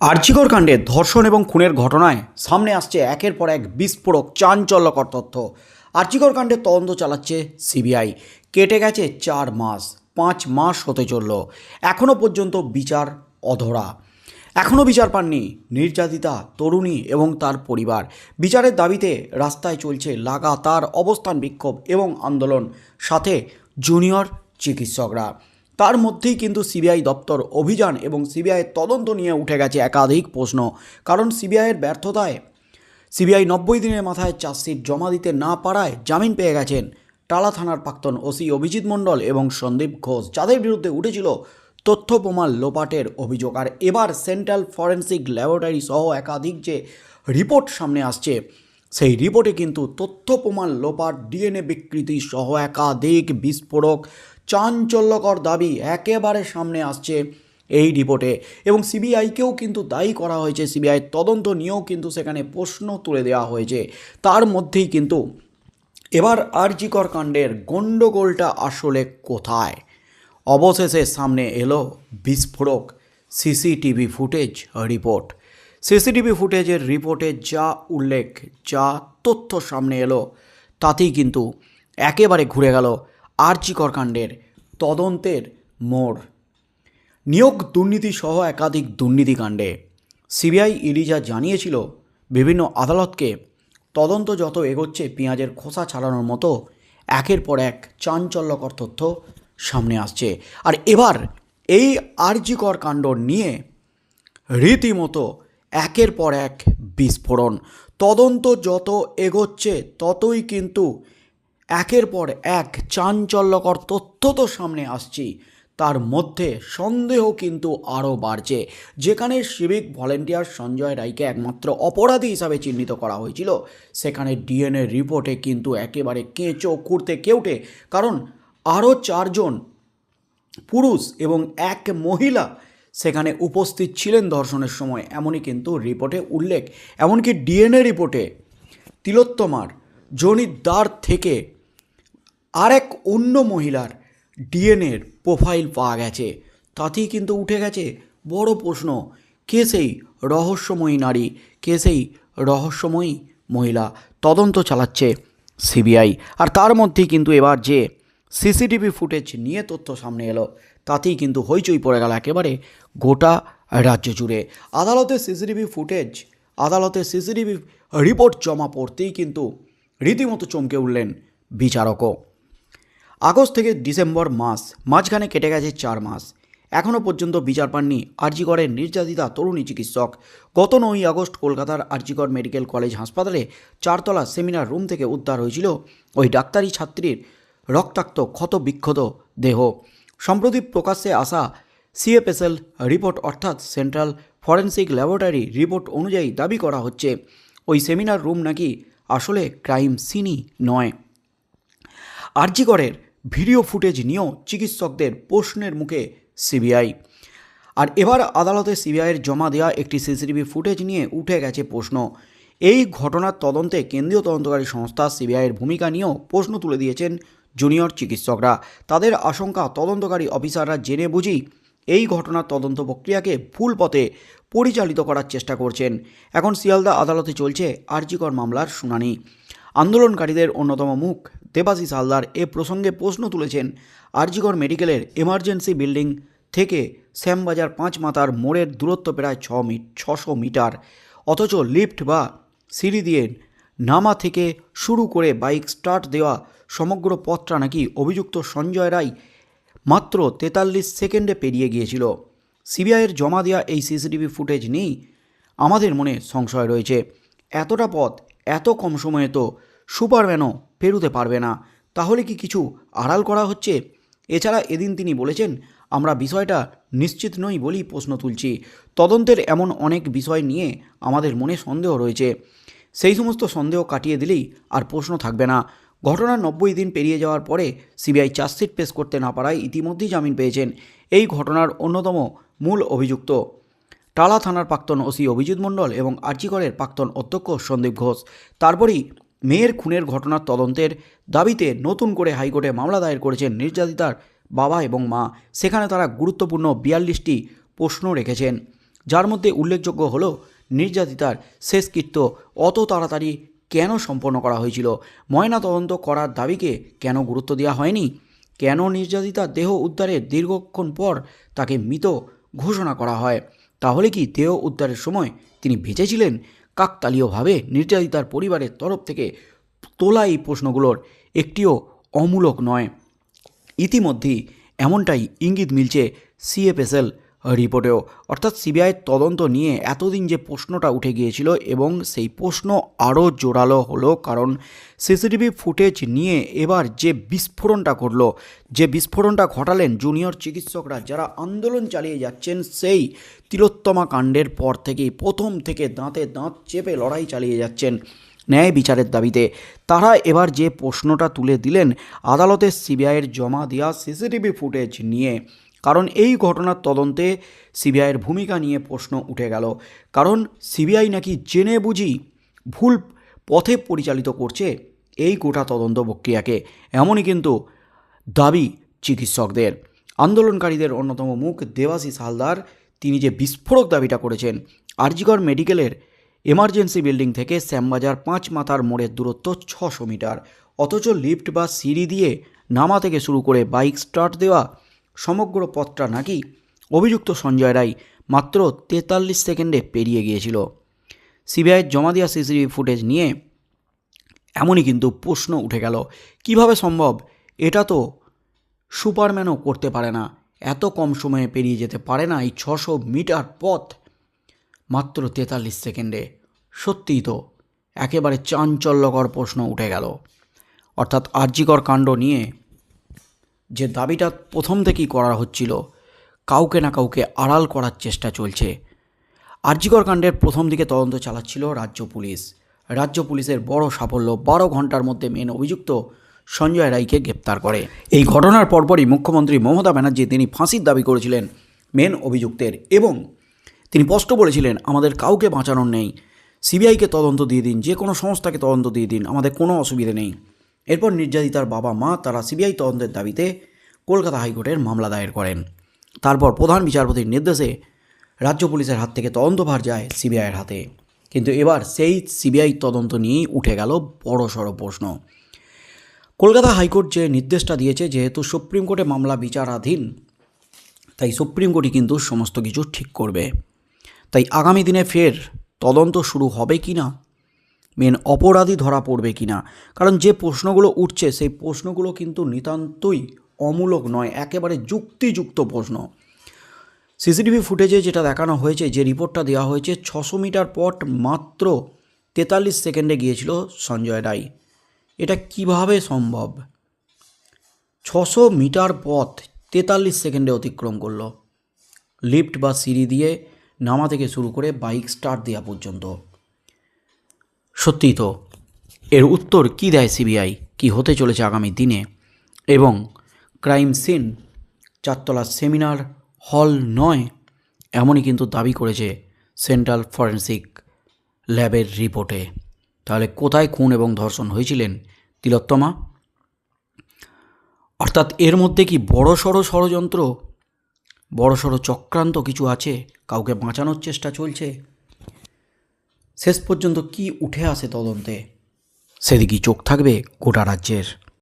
আর্চিকর কাণ্ডে ধর্ষণ এবং খুনের ঘটনায় সামনে আসছে একের পর এক বিস্ফোরক চাঞ্চল্যকর তথ্য। আর্চিকর কাণ্ডে তদন্ত চালাচ্ছে সিবিআই। কেটে গেছে চার মাস, পাঁচ মাস হতে চলল। এখনও পর্যন্ত বিচার অধরা। এখনও বিচার পাননি নির্যাতিতা, তরুণী এবং তার পরিবার। বিচারের দাবিতে রাস্তায় চলছে লাগাতার অবস্থান বিক্ষোভ এবং আন্দোলন, সাথে জুনিয়র চিকিৎসকরা। তার মধ্যেই কিন্তু সিবিআই দপ্তর অভিযান এবং সিবিআইয়ের তদন্ত নিয়ে উঠে গেছে একাধিক প্রশ্ন। কারণ সিবিআইয়ের ব্যর্থতায় সিবিআই নব্বই দিনের মাথায় চার্জশিট জমা দিতে না পারায় জামিন পেয়ে গেছেন টালা থানার প্রাক্তন ওসি অভিজিৎ মণ্ডল এবং সন্দীপ ঘোষ, যাদের বিরুদ্ধে উঠেছিল তথ্য প্রমাণ লোপাটের অভিযোগ। আর এবার সেন্ট্রাল ফরেন্সিক ল্যাবরেটরি সহ একাধিক যে রিপোর্ট সামনে আসছে, সেই রিপোর্টে কিন্তু তথ্য প্রমাণ লোপাট, ডিএনএ বিকৃতি সহ একাধিক বিস্ফোরক চাঞ্চল্যকর দাবি একেবারে সামনে আসছে এই রিপোর্টে এবং সিবিআইকেও কিন্তু দায়ী করা হয়েছে। সিবিআই তদন্ত নিয়েও কিন্তু সেখানে প্রশ্ন তুলে দেওয়া হয়েছে। তার মধ্যেই কিন্তু এবার আরজিকর কাণ্ডের গণ্ডগোলটা আসলে কোথায়? অবশেষে সামনে এলো বিস্ফোরক সিসিটিভি ফুটেজ রিপোর্ট। সিসিটিভি ফুটেজের রিপোর্টে যা উল্লেখ, যা তথ্য সামনে এলো, তাতেই কিন্তু একেবারে ঘুরে গেল আরজিকর কাণ্ডের তদন্তের মোড়। নিয়োগ দুর্নীতি সহ একাধিক দুর্নীতিকাণ্ডে। সিবিআই ইডি যা জানিয়েছিল, বিভিন্ন আদালতকে তদন্ত যত এগোচ্ছে, পেঁয়াজের খোসা ছাড়ানোর মতো একের পর এক চাঞ্চল্যকর তথ্য সামনে আসছে। আর এবার এই আরজিকর কাণ্ড নিয়ে রীতিমতো একের পর এক বিস্ফোরণ। তদন্ত যত এগোচ্ছে, ততই কিন্তু একের পর এক চাঞ্চল্যকর তথ্য তো সামনে আসছি। তার মধ্যে সন্দেহ কিন্তু আরও বাড়ছে। যেখানে সিভিক ভলেন্টিয়ার সঞ্জয় রায়কে একমাত্র অপরাধী হিসাবে চিহ্নিত করা হয়েছিল। সেখানে ডিএনএ রিপোর্টে কিন্তু একেবারে কেঁচো, কুড়তে, কেউটে। কারণ আরও চারজন পুরুষ এবং এক মহিলা সেখানে উপস্থিত ছিলেন ধর্ষণের সময়, এমনই কিন্তু রিপোর্টে উল্লেখ। এমনকি ডিএনএ রিপোর্টে তিলোত্তমার জনির দ্বার থেকে আরেক অন্য মহিলার ডিএনএর প্রোফাইল পাওয়া গেছে। তাতেই কিন্তু উঠে গেছে বড় প্রশ্ন, কে সেই রহস্যময়ী নারী, কে সেই রহস্যময়ী মহিলা? তদন্ত চালাচ্ছে সিবিআই। আর তার মধ্যেই কিন্তু এবার যে সিসিটিভি ফুটেজ নিয়ে তথ্য সামনে এলো, তাতেই কিন্তু হইচই পড়ে গেল একেবারে গোটা রাজ্য জুড়ে। আদালতে সিসিটিভি ফুটেজ, আদালতে সিসিটিভি রিপোর্ট জমা পড়তেই কিন্তু রীতিমতো চমকে উঠলেন বিচারকও। আগস্ট থেকে ডিসেম্বর মাস, মাঝখানে কেটে গেছে চার মাস। এখনও পর্যন্ত বিচার পাননি আরজিগড়ের নির্যাতিতা তরুণী চিকিৎসক। গত নয়ই আগস্ট কলকাতার আরজিগড় মেডিকেল কলেজ হাসপাতালে চারতলা সেমিনার রুম থেকে উদ্ধার হয়েছিল ওই ডাক্তারি ছাত্রীর রক্তাক্ত ক্ষত বিক্ষত দেহ। সম্প্রতি প্রকাশ্যে আসা সিএফএসএল রিপোর্ট অর্থাৎ সেন্ট্রাল ফরেন্সিক ল্যাবরেটরি রিপোর্ট অনুযায়ী দাবি করা হচ্ছে, ওই সেমিনার রুম নাকি আসলে ক্রাইম সিনই নয়। আরজিগড়ের ভিডিও ফুটেজ নিয়েও চিকিৎসকদের প্রশ্নের মুখে সিবিআই। আর এবার আদালতে সিবিআইয়ের জমা দেওয়া একটি সিসিটিভি ফুটেজ নিয়ে উঠে গেছে প্রশ্ন। এই ঘটনার তদন্তে কেন্দ্রীয় তদন্তকারী সংস্থা সিবিআইয়ের ভূমিকা নিয়েও প্রশ্ন তুলে দিয়েছেন জুনিয়র চিকিৎসকরা। তাদের আশঙ্কা, তদন্তকারী অফিসাররা জেনে বুঝি এই ঘটনার তদন্ত প্রক্রিয়াকে ভুল পথে পরিচালিত করার চেষ্টা করছেন। এখন শিয়ালদা আদালতে চলছে আরজিকর মামলার শুনানি। আন্দোলনকারীদের অন্যতম মুখ দেবাশিস হালদার এ প্রসঙ্গে প্রশ্ন তুলেছেন আরজিগড় মেডিকেলের এমার্জেন্সি বিল্ডিং থেকে শ্যামবাজার পাঁচ মাতার মোড়ের দূরত্ব প্রায় ছ মিট ছশো মিটার। অথচ লিফট বা সিঁড়ি দিয়ে নামা থেকে শুরু করে বাইক স্টার্ট দেওয়া সমগ্র পথটা নাকি অভিযুক্ত সঞ্জয় রায় মাত্র তেতাল্লিশ সেকেন্ডে পেরিয়ে গিয়েছিল। সিবিআইয়ের জমা দেওয়া এই সিসিটিভি ফুটেজ নেই আমাদের মনে সংশয় রয়েছে। এতটা পথ এত কম সময়ে তো সুপারম্যানও পেরুতে পারবে না। তাহলে কি কিছু আড়াল করা হচ্ছে? এছাড়া এদিন তিনি বলেছেন, আমরা বিষয়টা নিশ্চিত নই বলেই প্রশ্ন তুলছি। তদন্তের এমন অনেক বিষয় নিয়ে আমাদের মনে সন্দেহ রয়েছে। সেই সমস্ত সন্দেহ কাটিয়ে দিলেই আর প্রশ্ন থাকবে না। ঘটনার নব্বই দিন পেরিয়ে যাওয়ার পরে সিবিআই চার্জশিট পেশ করতে না পারায় ইতিমধ্যেই জামিন পেয়েছেন। এই ঘটনার অন্যতম মূল অভিযুক্ত। টালা থানার প্রাক্তন ওসি অভিজিৎ মণ্ডল এবং আর্জিগড়ের প্রাক্তন অধ্যক্ষ সন্দীপ ঘোষ। তারপরেই মেয়ের খুনের ঘটনার তদন্তের দাবিতে নতুন করে হাইকোর্টে মামলা দায়ের করেছেন নির্যাতিতার বাবা এবং মা। সেখানে তারা গুরুত্বপূর্ণ বিয়াল্লিশটি প্রশ্ন রেখেছেন। যার মধ্যে উল্লেখযোগ্য হল, নির্যাতিতার শেষকৃত্য অত তাড়াতাড়ি কেন সম্পন্ন করা হয়েছিল? ময়না তদন্ত করার দাবিকে কেন গুরুত্ব দেওয়া হয়নি? কেন নির্যাতিতার দেহ উদ্ধারের দীর্ঘক্ষণ পর তাকে মৃত ঘোষণা করা হয়? তাহলে কি দেহ উদ্ধারের সময় তিনি বেঁচেছিলেন কাকতালীয়ভাবে নির্যাতিতার পরিবারের তরফ থেকে তোলা এই প্রশ্নগুলোর একটিও অমূলক নয়। ইতিমধ্যেই এমনটাই ইঙ্গিত মিলছে সিএফএসএল রিপোর্টেও। অর্থাৎ সিবিআইয়ের তদন্ত নিয়ে এতদিন যে প্রশ্নটা উঠে গিয়েছিল এবং সেই প্রশ্ন আরও জোরালো হলো কারণ সিসিটিভি ফুটেজ নিয়ে এবার যে বিস্ফোরণটা ঘটলো, যে বিস্ফোরণটা ঘটালেন জুনিয়র চিকিৎসকরা যারা আন্দোলন চালিয়ে যাচ্ছেন সেই তিলোত্তমা কাণ্ডের পর থেকেই প্রথম থেকে দাঁতে দাঁত চেপে লড়াই চালিয়ে যাচ্ছেন ন্যায় বিচারের দাবিতে। তারা এবার যে প্রশ্নটা তুলে দিলেন, আদালতে সিবিআইয়ের জমা দেওয়া সিসিটিভি ফুটেজ নিয়ে কারণ এই ঘটনার তদন্তে সিবিআইয়ের ভূমিকা নিয়ে প্রশ্ন উঠে গেল। কারণ সিবিআই নাকি জেনে বুঝি ভুল পথে পরিচালিত করছে এই গোটা তদন্ত প্রক্রিয়াকে। এমনই কিন্তু দাবি চিকিৎসকদের। আন্দোলনকারীদের অন্যতম মুখ দেবাশিস হালদার। তিনি যে বিস্ফোরক দাবিটা করেছেন, আরজিকর মেডিকেলের এমার্জেন্সি বিল্ডিং থেকে শ্যামবাজার পাঁচ মাথার মোড়ের দূরত্ব ছশো মিটার। অথচ লিফট বা সিঁড়ি দিয়ে নামা থেকে শুরু করে বাইক স্টার্ট দেওয়া সমগ্র পথটা নাকি অভিযুক্ত সঞ্জয় রায় মাত্র তেতাল্লিশ সেকেন্ডে পেরিয়ে গিয়েছিল। সিবিআইয়ের জমা দেওয়া সিসিটিভি ফুটেজ নিয়ে এমনই কিন্তু প্রশ্ন উঠে গেল, কীভাবে সম্ভব? এটা তো সুপারম্যানও করতে পারে না, এত কম সময়ে পেরিয়ে যেতে পারে না এই ছশো মিটার পথ। মাত্র তেতাল্লিশ সেকেন্ডে, সত্যিই তো একেবারে চাঞ্চল্যকর প্রশ্ন উঠে গেল। অর্থাৎ আর্যিকর কাণ্ড নিয়ে যে দাবিটা প্রথম থেকেই করা হচ্ছিল, কাউকে না কাউকে আড়াল করার চেষ্টা চলছে। আর্যিকর কাণ্ডের প্রথম দিকে তদন্ত চালাচ্ছিল রাজ্য পুলিশ। রাজ্য পুলিশের বড় সাফল্য বারো ঘণ্টার মধ্যে মেন অভিযুক্ত সঞ্জয় রায়কে গ্রেপ্তার করে। এই ঘটনার পরপরই মুখ্যমন্ত্রী মমতা ব্যানার্জি তিনি ফাঁসির দাবি করেছিলেন মেন অভিযুক্তের এবং তিনি স্পষ্ট বলেছিলেন, আমাদের কাউকে বাঁচানোর নেই। সিবিআইকে তদন্ত দিয়ে দিন, যে কোনো সংস্থাকে তদন্ত দিয়ে দিন, আমাদের কোনো অসুবিধে নেই। এরপর নির্যাতিতার বাবা মা তারা সিবিআই তদন্তের দাবিতে কলকাতা হাইকোর্টের মামলা দায়ের করেন। তারপর প্রধান বিচারপতির নির্দেশে রাজ্য পুলিশের হাত থেকে তদন্তভার যায় সিবিআইয়ের হাতে। কিন্তু এবার সেই সিবিআই তদন্ত নিয়েই উঠে গেল বড় প্রশ্ন। কলকাতা হাইকোর্ট যে নির্দেশটা দিয়েছে, যেহেতু সুপ্রিম কোর্টে মামলা বিচারাধীন, তাই সুপ্রিম কোর্টই কিন্তু সমস্ত কিছু ঠিক করবে। তাই আগামী দিনে ফের তদন্ত শুরু হবে কি না মেন অপরাধী ধরা পড়বে কি না কারণ যে প্রশ্নগুলো উঠছে, সেই প্রশ্নগুলো কিন্তু নিতান্তই অমূলক নয়, একেবারে যুক্তিযুক্ত প্রশ্ন। সিসিটিভি ফুটেজে যেটা দেখানো হয়েছে, যে রিপোর্টটা দেওয়া হয়েছে, ছশো মিটার পথ মাত্র তেতাল্লিশ সেকেন্ডে গিয়েছিল সঞ্জয় রায়। এটা কীভাবে সম্ভব? ছশো মিটার পথ তেতাল্লিশ সেকেন্ডে অতিক্রম করল। লিফট বা সিঁড়ি দিয়ে নামা থেকে শুরু করে বাইক স্টার্ট দেওয়া পর্যন্ত। সত্যিই তো, এর উত্তর কি দেয় সিবিআই? কি হতে চলেছে আগামী দিনে? এবং ক্রাইম সিন, চারতলা সেমিনার হল নয়, এমনই কিন্তু দাবি করেছে সেন্ট্রাল ফরেন্সিক ল্যাবের রিপোর্টে। তাহলে কোথায় খুন এবং ধর্ষণ হয়েছিলেন তিলোত্তমা? অর্থাৎ এর মধ্যে কি বড় সড়ো ষড়যন্ত্র, বড় সড়ো চক্রান্ত কিছু আছে? কাউকে বাঁচানোর চেষ্টা চলছে? শেষ পর্যন্ত কি উঠে আসে তদন্তে? সেদিকেই চোখ থাকবে গোটা রাজ্যের।